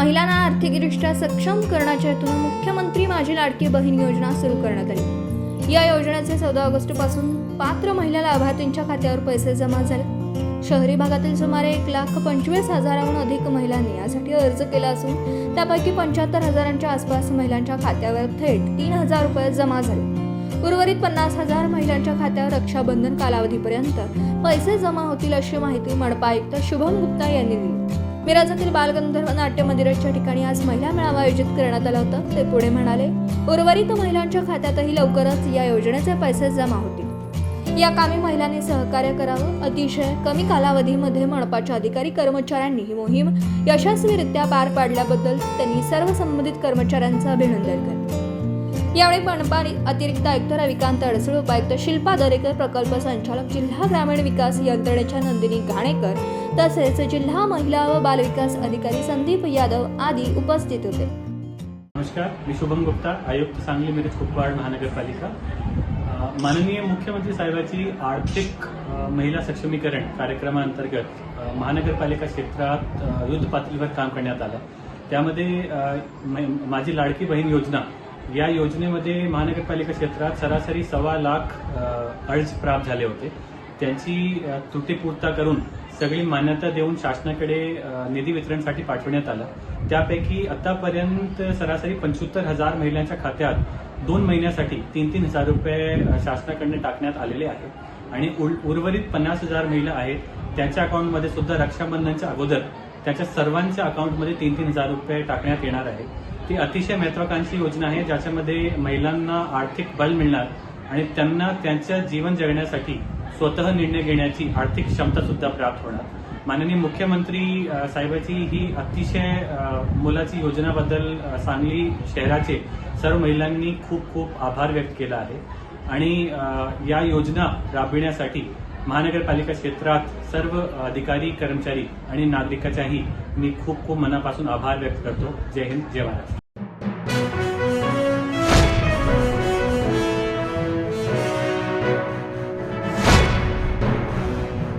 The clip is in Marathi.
महिलांना आर्थिकदृष्ट्या सक्षम करण्याच्या हेतून मुख्यमंत्री माझी लाडकी बहीण योजना सुरू करण्यात आली. या योजनेचे चौदा ऑगस्टपासून पात्र महिला लाभार्थींच्या खात्यावर पैसे जमा झाले. शहरी भागातील सुमारे एक लाख पंचवीस हजाराहून अधिक महिलांनी यासाठी अर्ज केला असून त्यापैकी पंच्याहत्तर हजारांच्या आसपास महिलांच्या खात्यावर थेट तीन हजार रुपये जमा झाले. उर्वरित पन्नास हजार महिलांच्या खात्यावर रक्षाबंधन कालावधीपर्यंत पैसे जमा होतील अशी माहिती मनपा आयुक्त शुभम गुप्ता यांनी दिली. मिराजातील बालगंधर्व नाट्य मंदिराच्या ठिकाणी आज महिला मेळावा आयोजित करण्यात आला होता. ते पुढे म्हणाले उर्वरित महिलांच्या खात्यातही लवकरच या योजनेचे पैसे जमा होतील. या कामी महिलांनी सहकार्य करावं. अतिशय कमी कालावधीमध्ये मनपाच्या अधिकारी कर्मचाऱ्यांनी ही मोहीम यशस्वीरित्या पार पाडल्याबद्दल त्यांनी सर्व संबंधित कर्मचाऱ्यांचं अभिनंदन केलं. यावेळी मनपा अतिरिक्त आयुक्त रविकांत अडसळ उपायुक्त शिल्पा दरेकर प्रकल्प संचालक जिल्हा ग्रामीण विकास यंत्रणेच्या नंदिनी घाणेकर तसेच जिल्हा महिला व बालविकास अधिकारी संदीप यादव आदी उपस्थित होते. नमस्कार मी शुभम गुप्ता आयुक्त सांगली मिरज कुपवाड महानगरपालिका. माननीय मुख्यमंत्री साहेबाची आर्थिक महिला सक्षमीकरण कार्यक्रमाअंतर्गत महानगरपालिका क्षेत्रात युद्ध पातळीवर काम करण्यात आलं. त्यामध्ये मै- माझी लाडकी बहीण योजना या योजनेमध्ये महानगरपालिका क्षेत्रात सरासरी सव्वा लाख अर्ज प्राप्त झाले होते. त्यांची त्रुटीपूर्ता करून सगळी मान्यता देऊन शासनाकडे निधी वितरणसाठी पाठवण्यात आलं. त्यापैकी आतापर्यंत सरासरी पंच्याहत्तर हजार महिलांच्या खात्यात दोन महिन्यासाठी तीन तीन हजार रुपये शासनाकडनं टाकण्यात आलेले आहेत आणि उर्वरित पन्नास हजार महिला आहेत. त्यांच्या अकाउंटमध्ये सुद्धा रक्षाबंधनच्या अगोदर त्याच्या सर्वांच्या अकाउंटमध्ये तीन तीन हजार रुपये टाकण्यात येणार आहे. ती अतिशय महत्वाकांक्षी योजना आहे ज्याच्यामध्ये महिलांना आर्थिक बल मिळणार आणि त्यांना त्यांच्या जीवन जगण्यासाठी स्वतः निर्णय घेण्याची आर्थिक क्षमता सुद्धा प्राप्त होणार. माननीय मुख्यमंत्री साहेबाची ही अतिशय मुलाची मोलाची योजनाबद्दल सांगली शहराचे सर्व महिलांनी खूप खूप आभार व्यक्त केला आहे. आणि या योजना राबविण्यासाठी महानगरपालिका क्षेत्रात सर्व अधिकारी कर्मचारी आणि नागरिकाच्याही मी खूप खूप मनापासून आभार व्यक्त करतो. जय हिंद जय महाराष्ट्र.